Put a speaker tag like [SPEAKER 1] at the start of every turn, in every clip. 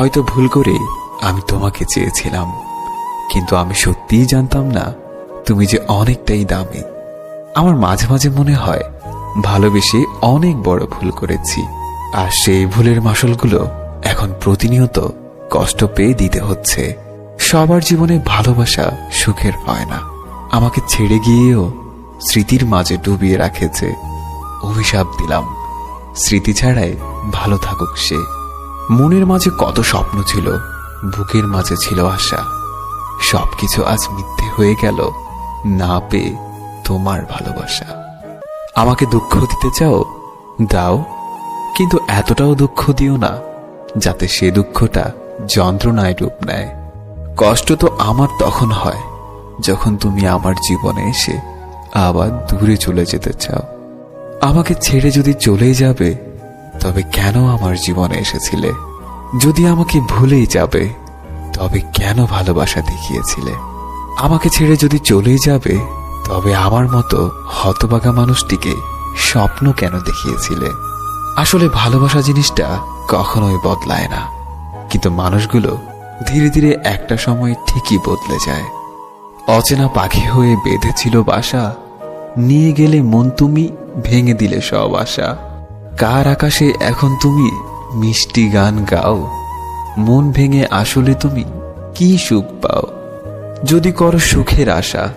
[SPEAKER 1] হয়তো ভুল করে আমি তোমাকে চেয়েছিলাম, কিন্তু আমি সত্যিই জানতাম না তুমি যে অনেকটাই দামি। আমার মাঝে মাঝে মনে হয়, ভালোবেসে অনেক বড় ভুল করেছি, আর সেই ভুলের মাসলগুলো এখন প্রতিনিয়ত কষ্ট পেয়ে দিতে হচ্ছে। সবার জীবনে ভালোবাসা সুখের হয় না। আমাকে ছেড়ে গিয়েও স্মৃতির মাঝে ডুবিয়ে রাখেছে অভিশাপ দিলাম। স্মৃতি ছাড়াই ভালো থাকুক সে। মনের মাঝে কত স্বপ্ন ছিল, বুকের মাঝে ছিল আশা। সবকিছু আজ মিথ্যে হয়ে গেল, না পেয়ে তোমার ভালোবাসা। আমাকে দুঃখ দিতে চাও? দাও। কিন্তু এতটাও দুঃখ দিও না, যাতে সে দুঃখটা যন্ত্রণায় রূপ নেয়। কষ্ট তো আমার তখন হয়, যখন তুমি আমার জীবনে এসে আবার দূরে চলে যেতে চাও। আমাকে ছেড়ে যদি চলেই যাবে তবে কেন আমার জীবনে এসেছিলে? যদি আমাকে ভুলেই যাবে, তবে কেন ভালোবাসা দেখিয়েছিলে? আমাকে ছেড়ে যদি চলেই যাবে, তবে আমার মতো হতবাগা মানুষটিকে স্বপ্ন কেন দেখিয়েছিলে? আসলে ভালোবাসা জিনিসটা কখনোই বদলায় না। কিন্তু মানুষগুলো ধীরে ধীরে একটা সময় ঠিকই বদলে যায়। অচেনা পাখি হয়ে বেঁধেছিল বাসা, নিয়ে গেলে মন তুমি ভেঙে দিলে সব আশা। কার আকাশে এখন তুমি? মিষ্টি গান গাও। মন ভেঙে আসলে তুমি? কি সুখ পাও? যদি করো সুখের আশা,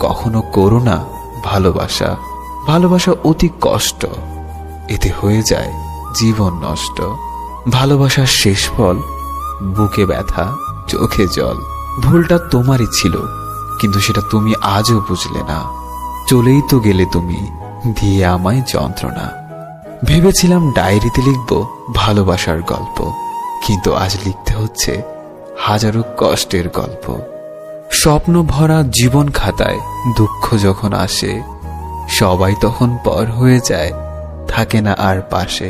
[SPEAKER 1] কখনো করো না ভালোবাসা। ভালোবাসা অতি কষ্ট, এতে হয়ে যায় জীবন নষ্ট। ভালোবাসার শেষ ফল, বুকে ব্যথা, চোখে জল। ভুলটা তোমারই ছিল, কিন্তু সেটা তুমি আজও বুঝলে না। চলেই তো গেলে তুমি দিয়ে আমায় যন্ত্রণা। ভেবেছিলাম ডায়েরিতে লিখব ভালোবাসার গল্প, কিন্তু আজ লিখতে হচ্ছে হাজারো কষ্টের গল্প। স্বপ্ন ভরা জীবন খাতায় দুঃখ যখন আসে, সবাই তখন পর হয়ে যায়, থাকে না আর পাশে।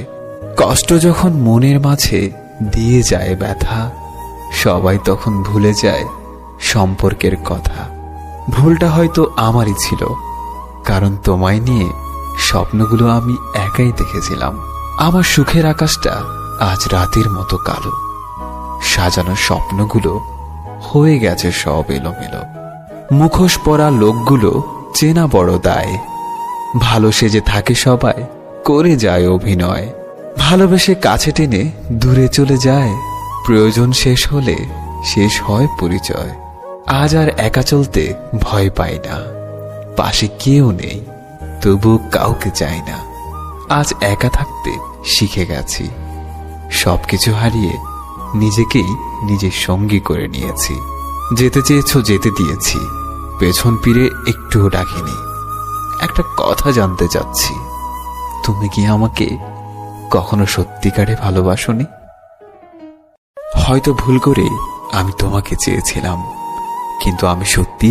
[SPEAKER 1] কষ্ট যখন মনের মাঝে দিয়ে যায় ব্যথা, সবাই তখন ভুলে যায় সম্পর্কের কথা। ভুলটা হয়তো আমারই ছিল, কারণ তোমায় নিয়ে স্বপ্নগুলো আমি একাই দেখেছিলাম। আমার সুখের আকাশটা আজ রাতের মতো কালো। সাজানো স্বপ্নগুলো হয়ে গেছে সব এলোমেলো। মুখোশ পরা লোকগুলো চেনা বড় দায়। ভালো সেজে থাকে সবাই, করে যায় অভিনয়। ভালোবেসে কাছে টেনে দূরে চলে যায়। প্রয়োজন শেষ হলে শেষ হয় পরিচয়। আজ আর একা চলতে ভয় পাই না। পাশে কেউ নেই। তবু কাউকে চাই না। আজ একা থাকতে শিখে গেছি। সবকিছু হারিয়ে নিজেকেই নিজের সঙ্গী করে নিয়েছি। যেতে চেয়েছো যেতে দিয়েছি। পেছন ফিরে একটুও ডাকিনি। একটা কথা জানতে চাচ্ছি। তুমি কি আমাকে কখনো সত্যিকারে ভালোবাসনি? হয়তো ভুল করে আমি তোমাকে চেয়েছিলাম, কিন্তু আমি সত্যিই